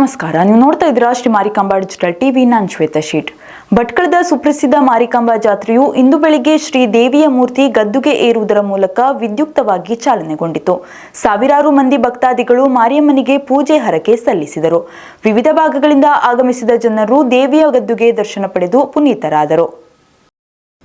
ನಮಸ್ಕಾರ. ನೀವು ನೋಡ್ತಾ ಇದ್ದೀರಾ ಶ್ರೀ ಮಾರಿಕಾಂಬಾ ಡಿಜಿಟಲ್ ಟಿವಿ. ನಾನು ಶ್ವೇತಾ ಶೀಟ್. ಭಟ್ಕಳದ ಸುಪ್ರಸಿದ್ಧ ಮಾರಿಕಾಂಬಾ ಜಾತ್ರೆಯು ಇಂದು ಬೆಳಿಗ್ಗೆ ಶ್ರೀ ದೇವಿಯ ಮೂರ್ತಿ ಗದ್ದುಗೆ ಏರುವುದರ ಮೂಲಕ ವಿದ್ಯುಕ್ತವಾಗಿ ಚಾಲನೆಗೊಂಡಿತು. ಸಾವಿರಾರು ಮಂದಿ ಭಕ್ತಾದಿಗಳು ಮಾರಿಯಮ್ಮನಿಗೆ ಪೂಜೆ ಹರಕೆ ಸಲ್ಲಿಸಿದರು. ವಿವಿಧ ಭಾಗಗಳಿಂದ ಆಗಮಿಸಿದ ಜನರು ದೇವಿಯ ಗದ್ದುಗೆ ದರ್ಶನ ಪಡೆದು ಪುನೀತರಾದರು.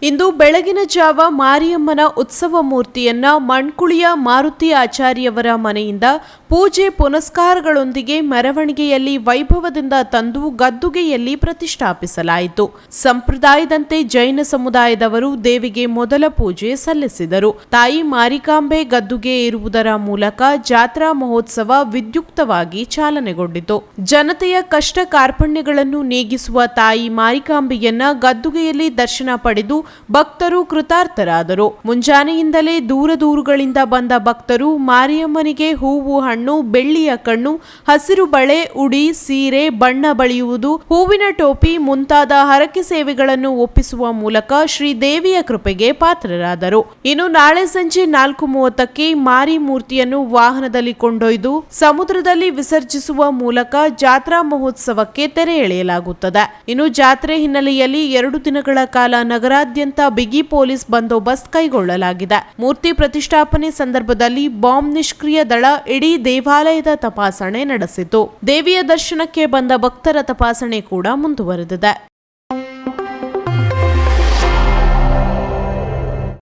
ಇಂದು ಬೆಳಗಿನ ಜಾವ ಮಾರಿಯಮ್ಮನ ಉತ್ಸವ ಮೂರ್ತಿಯನ್ನ ಮಣ್ಕುಳಿಯ ಮಾರುತಿ ಆಚಾರ್ಯವರ ಮನೆಯಿಂದ ಪೂಜೆ ಪುನಸ್ಕಾರಗಳೊಂದಿಗೆ ಮೆರವಣಿಗೆಯಲ್ಲಿ ವೈಭವದಿಂದ ತಂದು ಗದ್ದುಗೆಯಲ್ಲಿ ಪ್ರತಿಷ್ಠಾಪಿಸಲಾಯಿತು. ಸಂಪ್ರದಾಯದಂತೆ ಜೈನ ಸಮುದಾಯದವರು ದೇವಿಗೆ ಮೊದಲ ಪೂಜೆ ಸಲ್ಲಿಸಿದರು. ತಾಯಿ ಮಾರಿಕಾಂಬೆ ಗದ್ದುಗೆ ಇರುವುದರ ಮೂಲಕ ಜಾತ್ರಾ ಮಹೋತ್ಸವ ವಿದ್ಯುಕ್ತವಾಗಿ ಚಾಲನೆಗೊಂಡಿತು. ಜನತೆಯ ಕಷ್ಟ ಕಾರ್ಪಣ್ಯಗಳನ್ನು ನೀಗಿಸುವ ತಾಯಿ ಮಾರಿಕಾಂಬೆಯನ್ನ ಗದ್ದುಗೆಯಲ್ಲಿ ದರ್ಶನ ಪಡೆದು ಭಕ್ತರು ಕೃತಾರ್ಥರಾದರು. ಮುಂಜಾನೆಯಿಂದಲೇ ದೂರ ದೂರುಗಳಿಂದ ಬಂದ ಭಕ್ತರು ಮಾರಿಯಮ್ಮನಿಗೆ ಹೂವು, ಹಣ್ಣು, ಬೆಳ್ಳಿಯ ಕಣ್ಣು, ಹಸಿರು ಬಳೆ, ಉಡಿ, ಸೀರೆ, ಬಣ್ಣ ಬಳಿಯುವುದು, ಹೂವಿನ ಟೋಪಿ, ಮುಂತಾದ ಹರಕೆ ಸೇವೆಗಳನ್ನು ಒಪ್ಪಿಸುವ ಮೂಲಕ ಶ್ರೀ ದೇವಿಯ ಕೃಪೆಗೆ ಪಾತ್ರರಾದರು. ಇನ್ನು ನಾಳೆ ಸಂಜೆ ನಾಲ್ಕು ಮೂವತ್ತಕ್ಕೆ ಮಾರಿ ಮೂರ್ತಿಯನ್ನು ವಾಹನದಲ್ಲಿ ಕೊಂಡೊಯ್ದು ಸಮುದ್ರದಲ್ಲಿ ವಿಸರ್ಜಿಸುವ ಮೂಲಕ ಜಾತ್ರಾ ಮಹೋತ್ಸವಕ್ಕೆ ತೆರೆ ಎಳೆಯಲಾಗುತ್ತದೆ. ಇನ್ನು ಜಾತ್ರೆ ಹಿನ್ನೆಲೆಯಲ್ಲಿ ಎರಡು ದಿನಗಳ ಕಾಲ ನಗರಾದ್ಯಂತ ಬಿಗಿ ಪೊಲೀಸ್ ಬಂದೋಬಸ್ತ್ ಕೈಗೊಳ್ಳಲಾಗಿದೆ. ಮೂರ್ತಿ ಪ್ರತಿಷ್ಠಾಪನೆ ಸಂದರ್ಭದಲ್ಲಿ ಬಾಂಬ್ ನಿಷ್ಕ್ರಿಯ ದಳ ಇಡೀ ದೇವಾಲಯದ ತಪಾಸಣೆ ನಡೆಸಿತು. ದೇವಿಯ ದರ್ಶನಕ್ಕೆ ಬಂದ ಭಕ್ತರ ತಪಾಸಣೆ ಕೂಡ ಮುಂದುವರೆದಿದೆ.